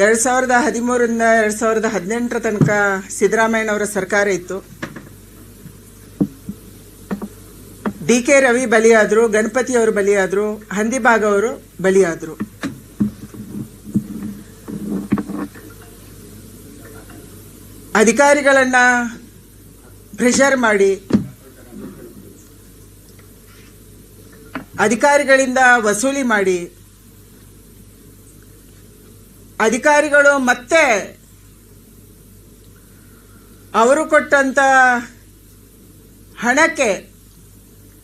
ಎರಡು ಸಾವಿರದ ಹದಿಮೂರರಿಂದ ಎರಡು ಸಾವಿರದ ಹದಿನೆಂಟರ ತನಕ ಸಿದ್ದರಾಮಯ್ಯನವರ ಸರ್ಕಾರ ಇತ್ತು. ಡಿ ಕೆ ರವಿ ಬಲಿಯಾದರು ಗಣಪತಿ ಅವರು ಬಲಿಯಾದರು, ಹಂದಿಬಾಗ್ ಅವರು ಬಲಿಯಾದರು. ಅಧಿಕಾರಿಗಳನ್ನ ಪ್ರೆಷರ್ ಮಾಡಿ, ಅಧಿಕಾರಿಗಳಿಂದ ವಸೂಲಿ ಮಾಡಿ ಅಧಿಕಾರಿಗಳು ಮತ್ತೆ ಅವರು ಕೊಟ್ಟಂತ ಹಣಕ್ಕೆ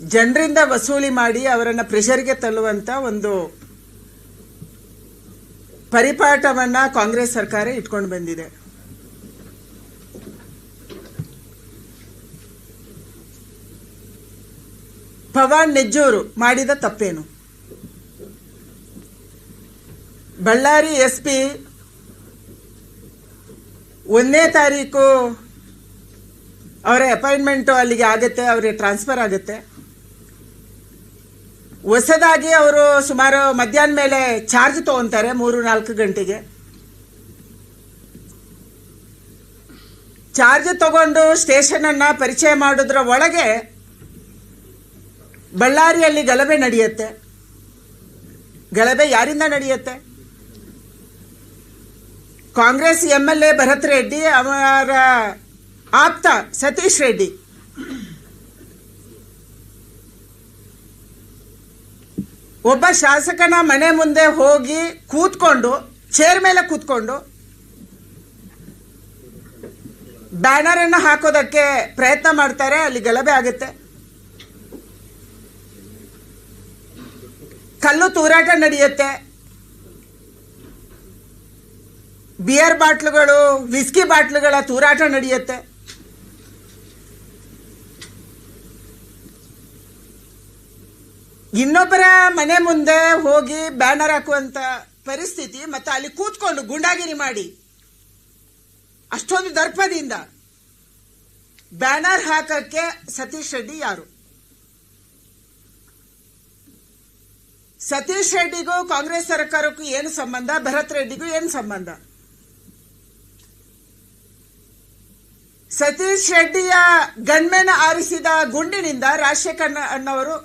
ಜನರಿಂದ ವಸೂಲಿ ಮಾಡಿ ಅವರನ್ನು ಪ್ರೆಷರ್ಗೆ ತಳ್ಳುವಂಥ ಒಂದು ಪರಿಪಾಠವನ್ನು ಕಾಂಗ್ರೆಸ್ ಸರ್ಕಾರ ಇಟ್ಕೊಂಡು ಬಂದಿದೆ. ಪವನ್ ನೆಜ್ಜೂರು ಮಾಡಿದ ತಪ್ಪೇನು? ಬಳ್ಳಾರಿ ಎಸ್ ಪಿ ಒಂದನೇ ತಾರೀಕು ಅವರ ಅಪಾಯಿಂಟ್ಮೆಂಟು ಅಲ್ಲಿಗೆ ಆಗುತ್ತೆ, ಅವರಿಗೆ ಟ್ರಾನ್ಸ್ಫರ್ ಆಗುತ್ತೆ. ಹೊಸದಾಗಿ ಅವರು ಸುಮಾರು ಮಧ್ಯಾಹ್ನ ಮೇಲೆ ಚಾರ್ಜ್ ತಗೊಂತಾರೆ ಮೂರು ನಾಲ್ಕು ಗಂಟೆಗೆ. ಚಾರ್ಜ್ ತಗೊಂಡು ಸ್ಟೇಷನ್ ಅನ್ನ ಪರಿಚಯ ಮಾಡೋದ್ರ ಒಳಗೆ ಬಳ್ಳಾರಿಯಲ್ಲಿ ಗಲಭೆ ನಡೆಯುತ್ತೆ. ಗಲಭೆ ಯಾರಿಂದ ನಡೆಯುತ್ತೆ? Congress M L A Bharat Reddy ಅವರ ಆಪ್ತ ಸತೀಶ್ ರೆಡ್ಡಿ. ಒಬ್ಬ ಶಾಸಕನ ಮನೆ ಮುಂದೆ ಹೋಗಿ ಕೂತ್ಕೊಂಡು, ಚೇರ್ ಮೇಲೆ ಕೂತ್ಕೊಂಡು, ಬ್ಯಾನರ್ ಅನ್ನು ಹಾಕೋದಕ್ಕೆ ಪ್ರಯತ್ನ ಮಾಡ್ತಾರೆ, ಅಲ್ಲಿ ಗಲಭೆ ಆಗುತ್ತೆ. ಕಲ್ಲು ತೂರಾಟ ನಡೆಯುತ್ತೆ. ಬಿಯರ್ ಬಾಟ್ಲುಗಳು ವಿಸ್ಕಿ ಬಾಟ್ಲುಗಳ ತೂರಾಟ ನಡೆಯುತ್ತೆ. ಇನ್ನೊಬ್ಬರ ಮನೆ ಮುಂದೆ ಹೋಗಿ ಬ್ಯಾನರ್ ಹಾಕುವಂತ ಪರಿಸ್ಥಿತಿ ಮತ್ತೆ ಅಲ್ಲಿ ಕೂತ್ಕೊಂಡು ಗುಂಡಾಗಿರಿ ಮಾಡಿ. ಅಷ್ಟೊಂದು ದರ್ಪದಿಂದ ಬ್ಯಾನರ್ ಹಾಕಕ್ಕೆ ಸತೀಶ್ ರೆಡ್ಡಿ ಯಾರು? ಸತೀಶ್ ರೆಡ್ಡಿಗೂ ಕಾಂಗ್ರೆಸ್ ಸರ್ಕಾರಕ್ಕೂ ಏನು ಸಂಬಂಧ? ಭರತ್ ರೆಡ್ಡಿಗೂ ಏನು ಸಂಬಂಧ? ಸತೀಶ್ ರೆಡ್ಡಿಯ ಗನ್ಮೆನ್ ಆರಿಸಿದ ಗುಂಡಿನಿಂದ ರಾಜಶೇಖರ್ ಅಣ್ಣವರು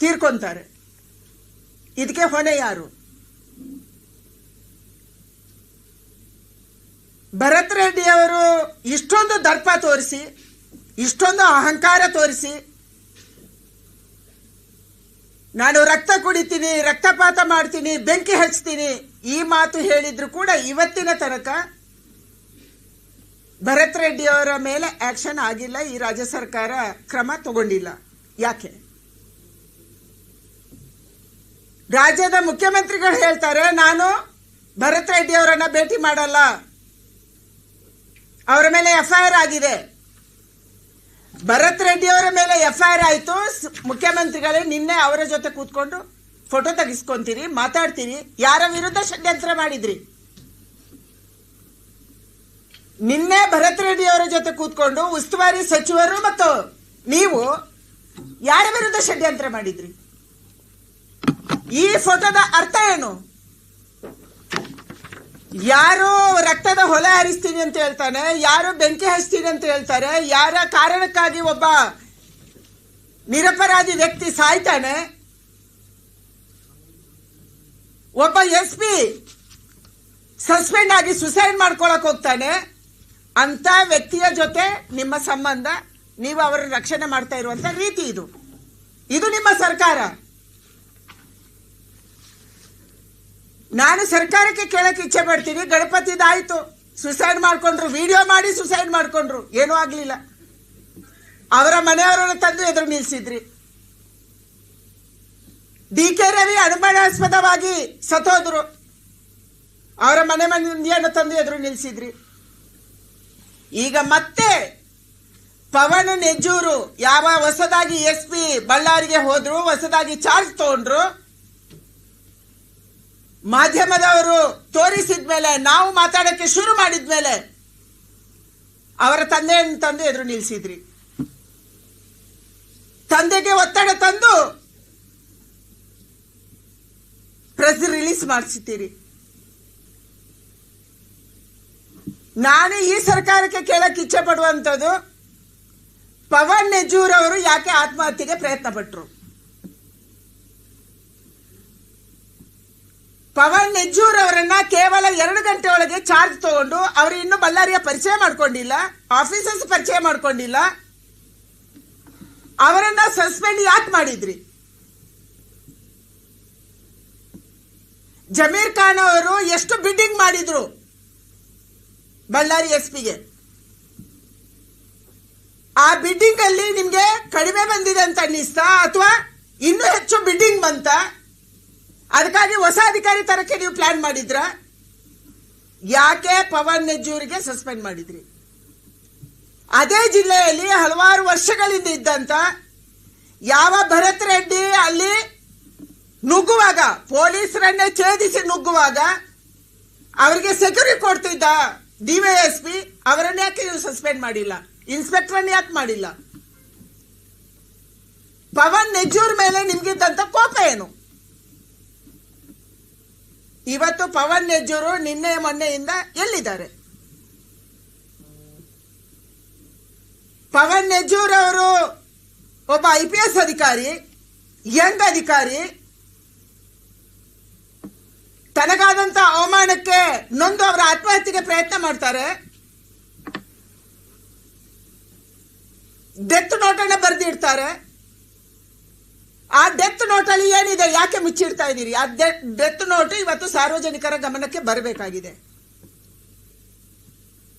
ತೀರ್ಕೊಂತಾರೆ. ಇದಕ್ಕೆ ಹೊಣೆ ಯಾರು? ಭರತ್ ರೆಡ್ಡಿಯವರು ಇಷ್ಟೊಂದು ದರ್ಪ ತೋರಿಸಿ, ಇಷ್ಟೊಂದು ಅಹಂಕಾರ ತೋರಿಸಿ, ನಾನು ರಕ್ತ ಕುಡಿತೀನಿ, ರಕ್ತಪಾತ ಮಾಡ್ತೀನಿ, ಬೆಂಕಿ ಹಚ್ತೀನಿ, ಈ ಮಾತು ಹೇಳಿದ್ರು ಕೂಡ ಇವತ್ತಿನ ತನಕ ಭರತ್ ರೆಡ್ಡಿ ಅವರ ಮೇಲೆ ಆಕ್ಷನ್ ಆಗಿಲ್ಲ. ಈ ರಾಜ್ಯ ಸರ್ಕಾರ ಕ್ರಮ ತಗೊಂಡಿಲ್ಲ. ಯಾಕೆ? ರಾಜ್ಯದ ಮುಖ್ಯಮಂತ್ರಿಗಳು ಹೇಳ್ತಾರೆ, ನಾನು ಭರತ್ ರೆಡ್ಡಿ ಅವರನ್ನ ಭೇಟಿ ಮಾಡಲ್ಲ. ಅವರ ಮೇಲೆ ಎಫ್ಐಆರ್ ಆಗಿದೆ. ಭರತ್ ರೆಡ್ಡಿ ಅವರ ಮೇಲೆ ಎಫ್ಐಆರ್ ಆಯಿತು. ಮುಖ್ಯಮಂತ್ರಿಗಳೇ ನಿನ್ನೆ ಅವರ ಜೊತೆ ಕೂತ್ಕೊಂಡು ಫೋಟೋ ತೆಗಿಸ್ಕೊಂತೀರಿ, ಮಾತಾಡ್ತೀರಿ. ಯಾರ ವಿರುದ್ಧ ಷಡ್ಯಂತ್ರ ಮಾಡಿದ್ರಿ? ನಿನ್ನೆ ಭರತ್ ರೆಡ್ಡಿ ಅವರ ಜೊತೆ ಕೂತ್ಕೊಂಡು ಉಸ್ತುವಾರಿ ಸಚಿವರು ಮತ್ತು ನೀವು ಯಾರ ವಿರುದ್ಧ ಷಡ್ಯಂತ್ರ ಮಾಡಿದ್ರಿ? ಈ ಫೋಟೋದ ಅರ್ಥ ಏನು? ಯಾರು ರಕ್ತದ ಹೊಲೆ ಹರಿಸ್ತೀನಿ ಅಂತ ಹೇಳ್ತಾನೆ, ಯಾರು ಬೆಂಕಿ ಹಚ್ತೀನಿ ಅಂತ ಹೇಳ್ತಾರೆ, ಯಾರ ಕಾರಣಕ್ಕಾಗಿ ಒಬ್ಬ ನಿರಪರಾಧಿ ವ್ಯಕ್ತಿ ಸಾಯ್ತಾನೆ, ಒಬ್ಬ ಎಸ್ ಪಿ ಸಸ್ಪೆಂಡ್ ಆಗಿ ಸುಸೈಡ್ ಮಾಡ್ಕೊಳಕ್ ಹೋಗ್ತಾನೆ ಅಂತ ವ್ಯಕ್ತಿಯ ಜೊತೆ ನಿಮ್ಮ ಸಂಬಂಧ, ನೀವು ಅವರ ರಕ್ಷಣೆ ಮಾಡ್ತಾ ಇರುವಂತ ರೀತಿ ಇದು. ಇದು ನಿಮ್ಮ ಸರ್ಕಾರ. ನಾನು ಸರ್ಕಾರಕ್ಕೆ ಕೇಳಕ್ಕೆ ಇಚ್ಛೆ ಪಡ್ತೀನಿ. ಗಣಪತಿದಾಯ್ತು ಸುಸೈಡ್ ಮಾಡ್ಕೊಂಡ್ರು. ವಿಡಿಯೋ ಮಾಡಿ ಸುಸೈಡ್ ಮಾಡ್ಕೊಂಡ್ರು. ಏನೂ ಆಗ್ಲಿಲ್ಲ. ಅವರ ಮನೆಯವರನ್ನು ತಂದು ಎದುರು ನಿಲ್ಸಿದ್ರಿ. ಡಿ ಕೆ ರವಿ ಅನುಮಾನಾಸ್ಪದವಾಗಿ ಸತ್ತೋದ್ರು. ಅವರ ಮನೆ ಮಂದಿಯನ್ನು ತಂದು ಎದುರು ನಿಲ್ಸಿದ್ರಿ. ಈಗ ಮತ್ತೆ ಪವನ್ ನೆಜ್ಜೂರು ಯಾವ ಹೊಸದಾಗಿ ಎಸ್ ಪಿ ಬಳ್ಳಾರಿಗೆ ಹೋದ್ರು, ಹೊಸದಾಗಿ ಚಾರ್ಜ್ ತಗೊಂಡ್ರು, ಮಾಧ್ಯಮದವರು ತೋರಿಸಿದ ಮೇಲೆ, ನಾವು ಮಾತಾಡಕ್ಕೆ ಶುರು ಮಾಡಿದ್ಮೇಲೆ ಅವರ ತಂದೆಯನ್ನು ತಂದು ಎದುರು ನಿಲ್ಲಿಸಿದ್ರಿ ತಂದೆಗೆ ಒತ್ತಡ ತಂದು ಪ್ರೆಸ್ ರಿಲೀಸ್ ಮಾಡಿಸ್ತೀರಿ ನಾನು ಈ ಸರ್ಕಾರಕ್ಕೆ ಕೇಳಕ್ಕೆ ಇಚ್ಛೆ ಪಡುವಂಥದ್ದು. ಪವನ್ ನೆಜ್ಜೂರ್ ಅವರು ಯಾಕೆ ಆತ್ಮಹತ್ಯೆಗೆ ಪ್ರಯತ್ನ ಪಟ್ಟರು ಪವನ್ ನೆಜ್ಜೂರ್ ಅವರನ್ನ ಕೇವಲ ಎರಡು ಗಂಟೆ ಒಳಗೆ ಚಾರ್ಜ್ ತಗೊಂಡು ಅವರು ಇನ್ನು ಬಳ್ಳಾರಿಯ ಪರಿಚಯ ಮಾಡ್ಕೊಂಡಿಲ್ಲ, ಆಫೀಸರ್ಸ್ ಪರಿಚಯ ಮಾಡ್ಕೊಂಡಿಲ್ಲ. ಅವರನ್ನ ಸಸ್ಪೆಂಡ್ ಯಾಕೆ ಮಾಡಿದ್ರಿ? ಜಮೀರ್ ಖಾನ್ ಅವರು ಎಷ್ಟು ಬಿಡ್ಡಿಂಗ್ ಮಾಡಿದ್ರು? ಬಳ್ಳಾರಿ ಎಸ್ ಪಿಗೆ ಆ ಬಿಡ್ಡಿಂಗ್ ಅಲ್ಲಿ ನಿಮ್ಗೆ ಕಡಿಮೆ ಬಂದಿದೆ ಅಂತ ಅನ್ನಿಸ್ತಾ? ಅಥವಾ ಇನ್ನೂ ಹೆಚ್ಚು ಬಿಡ್ಡಿಂಗ್ ಬಂತ? ಅದಕ್ಕಾಗಿ ಹೊಸ ಅಧಿಕಾರಿ ತರಕ್ಕೆ ನೀವು ಪ್ಲಾನ್ ಮಾಡಿದ್ರ? ಯಾಕೆ ಪವನ್ ನೆಜ್ಜೂರಿಗೆ ಸಸ್ಪೆಂಡ್ ಮಾಡಿದ್ರಿ? ಅದೇ ಜಿಲ್ಲೆಯಲ್ಲಿ ಹಲವಾರು ವರ್ಷಗಳಿಂದ ಇದ್ದಂತ ಯಾವ ಭರತ್ ರೆಡ್ಡಿ ಅಲ್ಲಿ ನುಗ್ಗುವಾಗ, ಪೊಲೀಸರನ್ನೇ ಛೇದಿಸಿ ನುಗ್ಗುವಾಗ, ಅವರಿಗೆ ಸೆಕ್ಯೂರಿಟಿ ಕೊಡ್ತಿದ್ದ ಡಿವೈಎಸ್ಪಿ ಅವರನ್ನ ಯಾಕೆ ನೀವು ಸಸ್ಪೆಂಡ್ ಮಾಡಿಲ್ಲ? ಇನ್ಸ್ಪೆಕ್ಟರ್ ಯಾಕೆ ಮಾಡಿಲ್ಲ? ಪವನ್ ನೆಜ್ಜೂರ್ ಮೇಲೆ ನಿಮ್ಗಿದ್ದಂತ ಕೋಪ ಏನು? ಇವತ್ತು ಪವನ್ ನೆಜ್ಜೂರು ನಿನ್ನೆ ಮೊನ್ನೆಯಿಂದ ಎಲ್ಲಿದ್ದಾರೆ? ಪವನ್ ನೆಜ್ಜೂರ್ ಅವರು ಒಬ್ಬ ಐ ಪಿ ಎಸ್ ಅಧಿಕಾರಿ, ಯಂಗ್ ಅಧಿಕಾರಿ ತನಗಾದಂತ ಅವಮಾನಕ್ಕೆ ನೊಂದು ಅವರ ಆತ್ಮಹತ್ಯೆಗೆ ಪ್ರಯತ್ನ ಮಾಡ್ತಾರೆ. ಡೆತ್ ನೋಟನ್ನ ಬರೆದಿಡ್ತಾರೆ ಆ ಡೆತ್ ನೋಟಲ್ಲಿ ಏನಿದೆ, ಯಾಕೆ ಮುಚ್ಚಿಡ್ತಾ ಇದ್ದೀರಿ? ಆ ಡೆತ್ ನೋಟ್ ಇವತ್ತು ಸಾರ್ವಜನಿಕರ ಗಮನಕ್ಕೆ ಬರಬೇಕಾಗಿದೆ.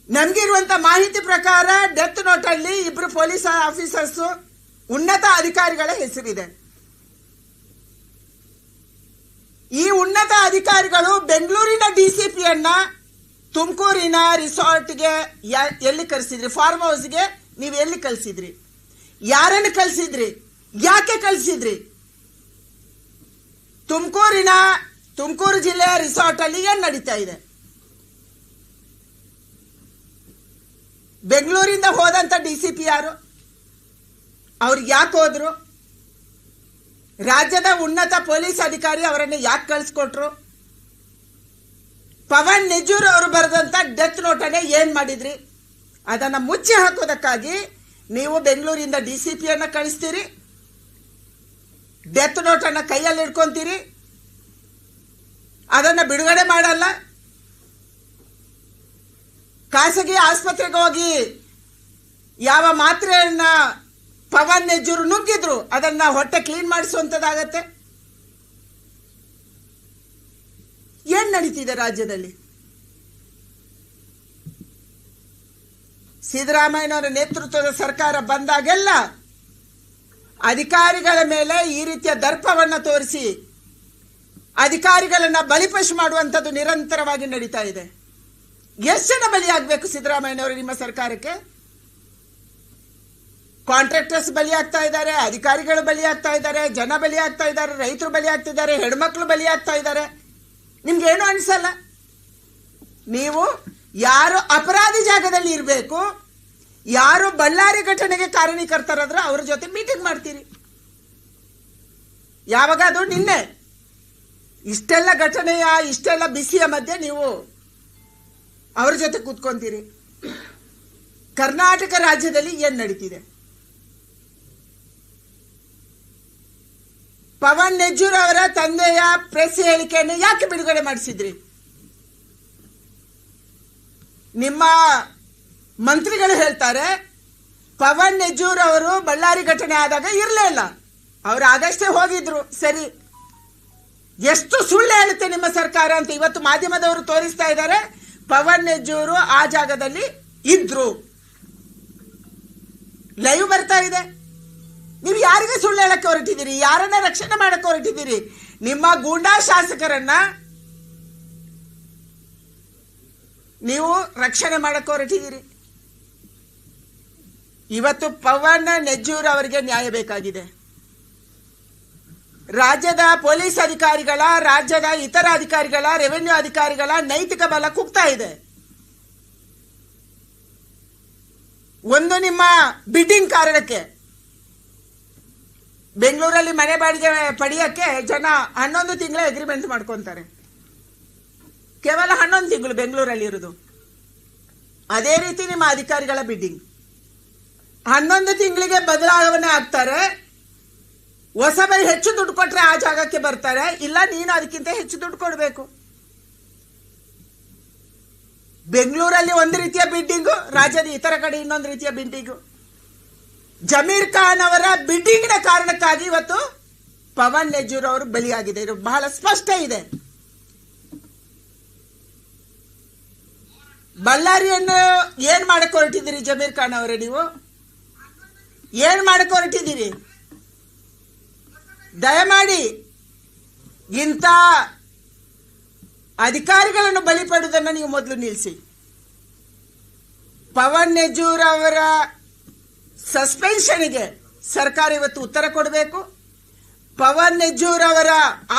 ನಮ್ಗಿರುವಂತ ಮಾಹಿತಿ ಪ್ರಕಾರ ಡೆತ್ ನೋಟಲ್ಲಿ ಇಬ್ರು ಪೊಲೀಸ್ ಆಫೀಸರ್ಸ್ ಉನ್ನತ ಅಧಿಕಾರಿಗಳ ಹೆಸರಿದೆ. ಈ ಉನ್ನತ ಅಧಿಕಾರಿಗಳು ಬೆಂಗಳೂರಿನ ಡಿಸಿಪಿಯನ್ನ ತುಮಕೂರಿನ ರಿಸಾರ್ಟ್ಗೆ ಎಲ್ಲಿ ಕಳಿಸಿದ್ರಿ ಫಾರ್ಮ್ ಹೌಸ್ಗೆ ನೀವು ಎಲ್ಲಿ ಕಳಿಸಿದ್ರಿ ಯಾರನ್ನು ಕಳಿಸಿದ್ರಿ ಯಾಕೆ ಕಳಿಸಿದ್ರಿ ತುಮಕೂರಿನ, ತುಮಕೂರು ಜಿಲ್ಲೆಯ ರಿಸಾರ್ಟ್ ಅಲ್ಲಿ ಏನ್ ನಡೀತಾ ಇದೆ? ಬೆಂಗಳೂರಿಂದ ಹೋದಂತ ಪಿ ಯಾರು? ಅವ್ರು ಯಾಕೆ ಹೋದ್ರು? ರಾಜ್ಯದ ಉನ್ನತ ಪೊಲೀಸ್ ಅಧಿಕಾರಿ ಅವರನ್ನು ಯಾಕೆ ಕಳಿಸ್ಕೊಟ್ರು? ಪವನ್ ನಿಜೂರ್ ಅವರು ಬರೆದಂತ ಡೆತ್ ನೋಟನ್ನ ಏನ್ ಮಾಡಿದ್ರಿ? ಅದನ್ನ ಮುಚ್ಚಿ ಹಾಕೋದಕ್ಕಾಗಿ ನೀವು ಬೆಂಗಳೂರಿಂದ ಡಿ ಸಿ ಡಿಸಿಪಿಯನ್ನ ಕಳಿಸ್ತೀರಿ. ಡೆತ್ ನೋಟನ್ನ ಕೈಯಲ್ಲಿ ಇಟ್ಕೊಂತೀರಿ ಅದನ್ನ ಬಿಡುಗಡೆ ಮಾಡಲ್ಲ. ಖಾಸಗಿ ಆಸ್ಪತ್ರೆಗೆ ಹೋಗಿ ಯಾವ ಮಾತ್ರೆಯನ್ನ ಪವನ್ ನೆಜ್ಜೂರು ನುಗ್ಗಿದ್ರು. ಅದನ್ನ ಹೊಟ್ಟೆ ಕ್ಲೀನ್ ಮಾಡಿಸುವಂತದಾಗತ್ತೆ ಏನ್ ನಡೀತಿದೆ ರಾಜ್ಯದಲ್ಲಿ? ಸಿದ್ದರಾಮಯ್ಯನವರ ನೇತೃತ್ವದ ಸರ್ಕಾರ ಬಂದಾಗೆಲ್ಲ ಅಧಿಕಾರಿಗಳ ಮೇಲೆ ಈ ರೀತಿಯ ದರ್ಪವನ್ನ ತೋರಿಸಿ ಅಧಿಕಾರಿಗಳನ್ನ ಬಲಿಪಶು ಮಾಡುವಂಥದ್ದು ನಿರಂತರವಾಗಿ ನಡೀತಾ ಇದೆ. ಎಷ್ಟು ಜನ ಬಲಿಯಾಗಬೇಕು ಸಿದ್ದರಾಮಯ್ಯನವರು ನಿಮ್ಮ ಸರ್ಕಾರಕ್ಕೆ? ಕಾಂಟ್ರಾಕ್ಟರ್ಸ್ ಬಲಿಯಾಗ್ತಾ ಇದ್ದಾರೆ, ಅಧಿಕಾರಿಗಳು ಬಲಿಯಾಗ್ತಾ ಇದ್ದಾರೆ, ಜನ ಬಲಿಯಾಗ್ತಾ ಇದ್ದಾರೆ, ರೈತರು ಬಲಿಯಾಗ್ತಿದ್ದಾರೆ, ಹೆಣ್ಮಕ್ಳು ಬಲಿಯಾಗ್ತಾ ಇದ್ದಾರೆ. ನಿಮ್ಗೇನು ಅನ್ಸಲ್ಲ? ನೀವು ಯಾರು ಅಪರಾಧಿ ಜಾಗದಲ್ಲಿ ಇರಬೇಕು, ಯಾರು ಬಳ್ಳಾರಿ ಘಟನೆಗೆ ಕಾರಣೀಕರ್ತರಾದ್ರೆ ಅವ್ರ ಜೊತೆ ಮೀಟಿಂಗ್ ಮಾಡ್ತೀರಿ. ಯಾವಾಗ ಅದು? ನಿನ್ನೆ. ಇಷ್ಟೆಲ್ಲ ಘಟನೆಯ, ಇಷ್ಟೆಲ್ಲ ಬಿಸಿಯ ಮಧ್ಯೆ ನೀವು ಅವ್ರ ಜೊತೆ ಕೂತ್ಕೊಂತೀರಿ. ಕರ್ನಾಟಕ ರಾಜ್ಯದಲ್ಲಿ ಏನ್ ನಡೀತಿದೆ? ಪವನ್ ನೆಜ್ಜೂರ್ ಅವರ ತಂದೆಯ ಪ್ರೆಸ್ ಹೇಳಿಕೆಯನ್ನು ಯಾಕೆ ಬಿಡುಗಡೆ ಮಾಡಿಸಿದ್ರಿ? ನಿಮ್ಮ ಮಂತ್ರಿಗಳು ಹೇಳ್ತಾರೆ, ಪವನ್ ನೆಜ್ಜೂರ್ ಅವರು ಬಳ್ಳಾರಿ ಘಟನೆ ಆದಾಗ ಇರಲೇ ಇಲ್ಲ. ಅವರು ಆಗಷ್ಟೇ ಹೋಗಿದ್ರು. ಸರಿ, ಎಷ್ಟು ಸುಳ್ಳು ಹೇಳುತ್ತೆ ನಿಮ್ಮ ಸರ್ಕಾರ ಅಂತ ಇವತ್ತು ಮಾಧ್ಯಮದವರು ತೋರಿಸ್ತಾ ಇದ್ದಾರೆ. ಪವನ್ ನೆಜ್ಜೂರು ಆ ಜಾಗದಲ್ಲಿ ಇದ್ರು. ಲೈವ್ ಬರ್ತಾ ಇದೆ. ನೀವು ಯಾರಿಗೆ ಸುಳ್ಳು ಹೇಳಕ್ಕೆ ಹೊರಟಿದ್ದೀರಿ? ಯಾರನ್ನ ರಕ್ಷಣೆ ಮಾಡಕ್ಕೆ ಹೊರಟಿದ್ದೀರಿ? ನಿಮ್ಮ ಗೂಂಡಾ ಶಾಸಕರನ್ನ ನೀವು ರಕ್ಷಣೆ ಮಾಡಕ್ಕೆ ಹೊರಟಿದ್ದೀರಿ. ಇವತ್ತು ಪವನ್ ನೆಜ್ಜೂರ್ ಅವರಿಗೆ ನ್ಯಾಯ ಬೇಕಾಗಿದೆ. ರಾಜ್ಯದ ಪೊಲೀಸ್ ಅಧಿಕಾರಿಗಳ, ರಾಜ್ಯದ ಇತರ ಅಧಿಕಾರಿಗಳ, ರೆವೆನ್ಯೂ ಅಧಿಕಾರಿಗಳ ನೈತಿಕ ಬಲ ಕುಗ್ತಾ ಇದೆ. ಒಂದು ನಿಮ್ಮ ಬಿಡ್ಡಿಂಗ್ ಕಾರಣಕ್ಕೆ ಬೆಂಗಳೂರಲ್ಲಿ ಮನೆ ಬಾಡಿಗೆ ಪಡೆಯಕ್ಕೆ ಜನ ಹನ್ನೊಂದು ತಿಂಗಳ ಅಗ್ರಿಮೆಂಟ್ ಮಾಡ್ಕೊಂತಾರೆ. ಕೇವಲ ಹನ್ನೊಂದು ತಿಂಗಳು ಬೆಂಗಳೂರಲ್ಲಿ ಇರೋದು. ಅದೇ ರೀತಿ ನಿಮ್ಮ ಅಧಿಕಾರಿಗಳ ಬಿಡ್ಡಿಂಗ್ ಹನ್ನೊಂದು ತಿಂಗಳಿಗೆ ಬದಲಾವಣೆ ಆಗ್ತಾರೆ. ಹೊಸಬರಿ ಹೆಚ್ಚು ದುಡ್ಡು ಕೊಟ್ರೆ ಆ ಜಾಗಕ್ಕೆ ಬರ್ತಾರೆ. ಇಲ್ಲ, ನೀನು ಅದಕ್ಕಿಂತ ಹೆಚ್ಚು ದುಡ್ಡು ಕೊಡಬೇಕು. ಬೆಂಗಳೂರಲ್ಲಿ ಒಂದು ರೀತಿಯ ಬಿಲ್ಡಿಂಗು ರಾಜ್ಯದ ಇತರ ಕಡೆ ಇನ್ನೊಂದು ರೀತಿಯ ಬಿಲ್ಡಿಂಗು ಜಮೀರ್ ಖಾನ್ ಅವರ ಬಿಡ್ಡಿಂಗ್ನ ಕಾರಣಕ್ಕಾಗಿ ಇವತ್ತು ಪವನ್ ನೆಜೂರ್ ಅವರು ಬಲಿಯಾಗಿದೆ. ಇದು ಬಹಳ ಸ್ಪಷ್ಟ ಇದೆ. ಬಳ್ಳಾರಿಯನ್ನು ಏನ್ ಮಾಡಕ್ ಹೊರಟಿದ್ದೀರಿ ಜಮೀರ್ ಖಾನ್ ಅವರೇ ನೀವು? ಏನ್ ಮಾಡಕ್ ಹೊರಟಿದ್ದೀರಿ? ದಯಮಾಡಿ ಇಂಥ ಅಧಿಕಾರಿಗಳನ್ನು ಬಲಿ ಪಡುವುದನ್ನು ನೀವು ಮೊದಲು ನಿಲ್ಲಿಸಿ ಪವನ್ ನೆಜೂರ್ ಅವರ ಸಸ್ಪೆನ್ಷನ್ಗೆ ಸರ್ಕಾರ ಇವತ್ತು ಉತ್ತರ ಕೊಡಬೇಕು. ಪವನ್ ನೆಜೂರ್ ಅವರ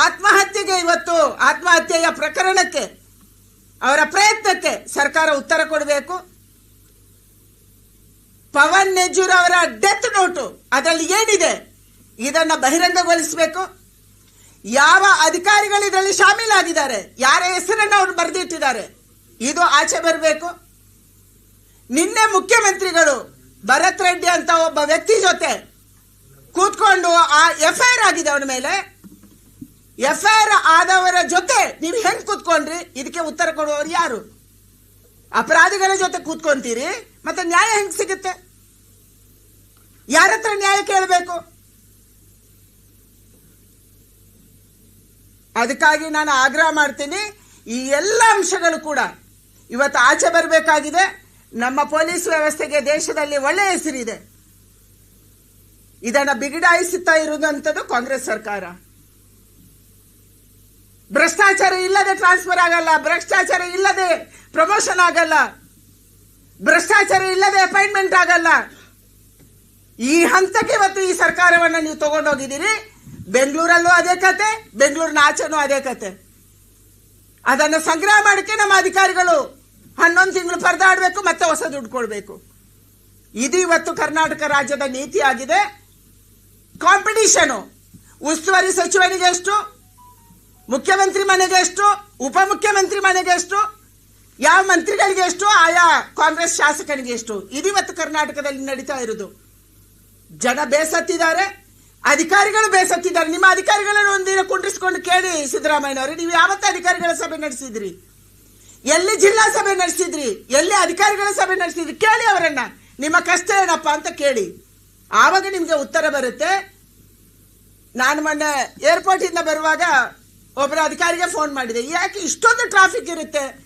ಆತ್ಮಹತ್ಯೆಗೆ ಇವತ್ತು ಆತ್ಮಹತ್ಯೆಯ ಪ್ರಕರಣಕ್ಕೆ, ಅವರ ಪ್ರಯತ್ನಕ್ಕೆ ಸರ್ಕಾರ ಉತ್ತರ ಕೊಡಬೇಕು. ಪವನ್ ನೆಜೂರ್ ಅವರ ಡೆತ್ ನೋಟು ಅದರಲ್ಲಿ ಏನಿದೆ ಇದನ್ನ ಬಹಿರಂಗಗೊಳಿಸಬೇಕು. ಯಾವ ಅಧಿಕಾರಿಗಳು ಇದರಲ್ಲಿ ಶಾಮೀಲಾಗಿದ್ದಾರೆ, ಯಾರ ಹೆಸರನ್ನು ಅವರು ಬರೆದಿಟ್ಟಿದ್ದಾರೆ, ಇದು ಆಚೆ ಬರಬೇಕು. ನಿನ್ನೆ ಮುಖ್ಯಮಂತ್ರಿಗಳು ಭರತ್ ರೆಡ್ಡಿ ಅಂತ ಒಬ್ಬ ವ್ಯಕ್ತಿ ಜೊತೆ ಕೂತ್ಕೊಂಡು ಆ ಎಫ್ ಐ ಆರ್ ಆಗಿದೆ ಅವನ ಮೇಲೆ. ಎಫ್ ಐ ಆರ್ ಆದವರ ಜೊತೆ ನೀವು ಹೆಂಗ್ ಕೂತ್ಕೊಂಡ್ರಿ? ಇದಕ್ಕೆ ಉತ್ತರ ಕೊಡುವವರು ಯಾರು? ಅಪರಾಧಿಗಳ ಜೊತೆ ಕೂತ್ಕೊಂತೀರಿ, ಮತ್ತೆ ನ್ಯಾಯ ಹೆಂಗ್ ಸಿಗುತ್ತೆ? ಯಾರ ಹತ್ರ ನ್ಯಾಯ ಕೇಳಬೇಕು? ಅದಕ್ಕಾಗಿ ನಾನು ಆಗ್ರಹ ಮಾಡ್ತೀನಿ, ಈ ಎಲ್ಲ ಅಂಶಗಳು ಕೂಡ ಇವತ್ತು ಆಚೆ ಬರಬೇಕಾಗಿದೆ. ನಮ್ಮ ಪೊಲೀಸ್ ವ್ಯವಸ್ಥೆಗೆ ದೇಶದಲ್ಲಿ ಒಳ್ಳೆಯ ಹೆಸರಿದೆ. ಇದನ್ನು ಬಿಗಡಾಯಿಸುತ್ತಾ ಇರುವಂಥದ್ದು ಕಾಂಗ್ರೆಸ್ ಸರ್ಕಾರ. ಭ್ರಷ್ಟಾಚಾರ ಇಲ್ಲದೆ ಟ್ರಾನ್ಸ್ಫರ್ ಆಗಲ್ಲ, ಭ್ರಷ್ಟಾಚಾರ ಇಲ್ಲದೆ ಪ್ರಮೋಷನ್ ಆಗಲ್ಲ, ಭ್ರಷ್ಟಾಚಾರ ಇಲ್ಲದೆ ಅಪಾಯಿಂಟ್ಮೆಂಟ್ ಆಗಲ್ಲ. ಈ ಹಂತಕ್ಕೆ ಇವತ್ತು ಈ ಸರ್ಕಾರವನ್ನು ನೀವು ತಗೊಂಡೋಗಿದ್ದೀರಿ. ಬೆಂಗಳೂರಲ್ಲೂ ಅದೇ ಕತೆ, ಬೆಂಗಳೂರಿನ ಆಚೆನೂ ಅದೇ ಕತೆ. ಅದನ್ನು ಸಂಗ್ರಹ ಮಾಡಕ್ಕೆ ನಮ್ಮ ಅಧಿಕಾರಿಗಳು ಹನ್ನೊಂದು ತಿಂಗಳು ಪರದಾಡಬೇಕು, ಮತ್ತೆ ಹೊಸ ದುಡ್ಡು ಕೊಡಬೇಕು. ಇದು ಇವತ್ತು ಕರ್ನಾಟಕ ರಾಜ್ಯದ ನೀತಿ ಆಗಿದೆ. ಕಾಂಪಿಟಿಷನು ಉಸ್ತುವಾರಿ ಸಚಿವನಿಗೆ ಎಷ್ಟು? ಮುಖ್ಯಮಂತ್ರಿ ಮನೆಗೆ ಎಷ್ಟು? ಉಪಮುಖ್ಯಮಂತ್ರಿ ಮನೆಗೆ ಎಷ್ಟು? ಯಾವ ಮಂತ್ರಿಗಳಿಗೆ ಎಷ್ಟು? ಆಯಾ ಕಾಂಗ್ರೆಸ್ ಶಾಸಕನಿಗೆ ಎಷ್ಟು? ಇವತ್ತು ಕರ್ನಾಟಕದಲ್ಲಿ ನಡೀತಾ ಇರೋದು ಜನ ಬೇಸತ್ತಿದ್ದಾರೆ. ಅಧಿಕಾರಿಗಳು ಬೇಸತ್ತಿದ್ದಾರೆ. ನಿಮ್ಮ ಅಧಿಕಾರಿಗಳನ್ನು ಒಂದಿನ ಕುಂಡ್ರಿಸ್ಕೊಂಡು ಕೇಳಿ, ಸಿದ್ದರಾಮಯ್ಯನವರು, ನೀವು ಯಾವತ್ತ ಅಧಿಕಾರಿಗಳ ಸಭೆ ನಡೆಸಿದ್ರಿ? ಎಲ್ಲಿ ಜಿಲ್ಲಾ ಸಭೆ ನಡೆಸಿದ್ರಿ? ಎಲ್ಲಿ ಅಧಿಕಾರಿಗಳ ಸಭೆ ನಡೆಸಿದ್ರಿ? ಕೇಳಿ ಅವರನ್ನ. ನಿಮ್ಮ ಕಷ್ಟ ಏನಪ್ಪ ಅಂತ ಕೇಳಿ. ಆವಾಗ ನಿಮ್ಗೆ ಉತ್ತರ ಬರುತ್ತೆ. ನಾನು ಮೊನ್ನೆ ಏರ್ಪೋರ್ಟ್ ಇಂದ ಬರುವಾಗ ಒಬ್ಬರ ಅಧಿಕಾರಿಗೆ ಫೋನ್ ಮಾಡಿದೆ. ಯಾಕೆ ಇಷ್ಟೊಂದು ಟ್ರಾಫಿಕ್ ಇರುತ್ತೆ?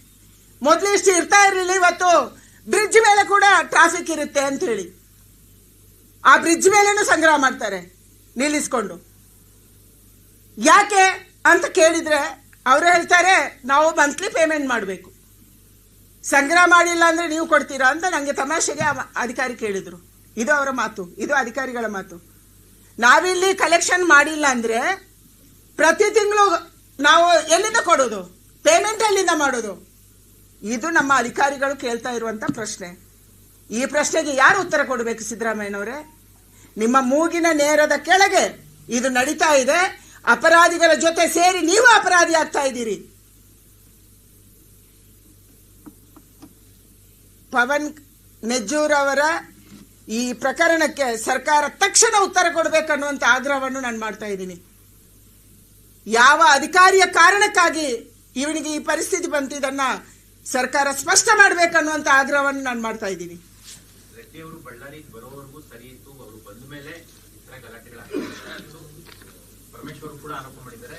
ಮೊದಲು ಇಷ್ಟು ಇರ್ತಾ ಇರಲಿಲ್ಲ, ಇವತ್ತು ಬ್ರಿಡ್ಜ್ ಮೇಲೆ ಕೂಡ ಟ್ರಾಫಿಕ್ ಇರುತ್ತೆ ಅಂತ ಹೇಳಿ. ಆ ಬ್ರಿಡ್ಜ್ ಮೇಲೇನು ಸಂಗ್ರಹ ಮಾಡ್ತಾರೆ. ನಿಲ್ಲಿಸ್ಕೊಂಡು. ಯಾಕೆ ಅಂತ ಕೇಳಿದ್ರೆ ಅವರು ಹೇಳ್ತಾರೆ, ನಾವು ಮಂತ್ಲಿ ಪೇಮೆಂಟ್ ಮಾಡಬೇಕು. ಸಂಗ್ರಹ ಮಾಡಿಲ್ಲ ಅಂದರೆ ನೀವು ಕೊಡ್ತೀರಾ ಅಂತ ನನಗೆ ತಮಾಷೆಗೆ ಅಧಿಕಾರಿ ಕೇಳಿದರು. ಇದು ಅವರ ಮಾತು, ಇದು ಅಧಿಕಾರಿಗಳ ಮಾತು. ನಾವಿಲ್ಲಿ ಕಲೆಕ್ಷನ್ ಮಾಡಿಲ್ಲ ಅಂದರೆ ಪ್ರತಿ ತಿಂಗಳು ನಾವು ಎಲ್ಲಿಂದ ಕೊಡೋದು? ಪೇಮೆಂಟ್ ಎಲ್ಲಿಂದ ಮಾಡೋದು? ಇದು ನಮ್ಮ ಅಧಿಕಾರಿಗಳು ಕೇಳ್ತಾ ಇರುವಂಥ ಪ್ರಶ್ನೆ. ಈ ಪ್ರಶ್ನೆಗೆ ಯಾರು ಉತ್ತರ ಕೊಡಬೇಕು ಸಿದ್ದರಾಮಯ್ಯನವರೇ? ನಿಮ್ಮ ಮೂಗಿನ ನೇರದ ಕೆಳಗೆ ಇದು ನಡೀತಾ ಇದೆ ಅಪರಾಧಿಗಳ ಜೊತೆ ಸೇರಿ ನೀವು ಅಪರಾಧಿ ಆಗ್ತಾ ಇದ್ದೀರಿ. ಪವನ್ ನೆಜ್ಜೂರ್ ಅವರ ಈ ಪ್ರಕರಣಕ್ಕೆ ಸರ್ಕಾರ ತಕ್ಷಣ ಉತ್ತರ ಕೊಡಬೇಕನ್ನುವಂತ ಆಗ್ರಹವನ್ನು ನಾನು ಮಾಡ್ತಾ ಇದ್ದೀನಿ. ಯಾವ ಅಧಿಕಾರಿಯ ಕಾರಣಕ್ಕಾಗಿ ಇವನಿಗೆ ಈ ಪರಿಸ್ಥಿತಿ ಬಂತು ಸರ್ಕಾರ ಸ್ಪಷ್ಟ ಮಾಡಬೇಕನ್ನುವಂತ ಆಗ್ರಹವನ್ನು ನಾನು ಮಾಡ್ತಾ ಇದ್ದೀನಿ ರೆಡ್ಡಿ ಅವರು ಬಳ್ಳಾರಿಗೆ ಬರೋವರೆಗೂ ಸರಿ ಇತ್ತು ಅವರು ಬಂದ ಮೇಲೆ ಈ ತರ ಗಲಾಟೆಗಳಾಗ್ತದೆ ಪರಮೇಶ್ವರ್ ಕೂಡ ಆರೋಪ ಮಾಡಿದ್ದಾರೆ.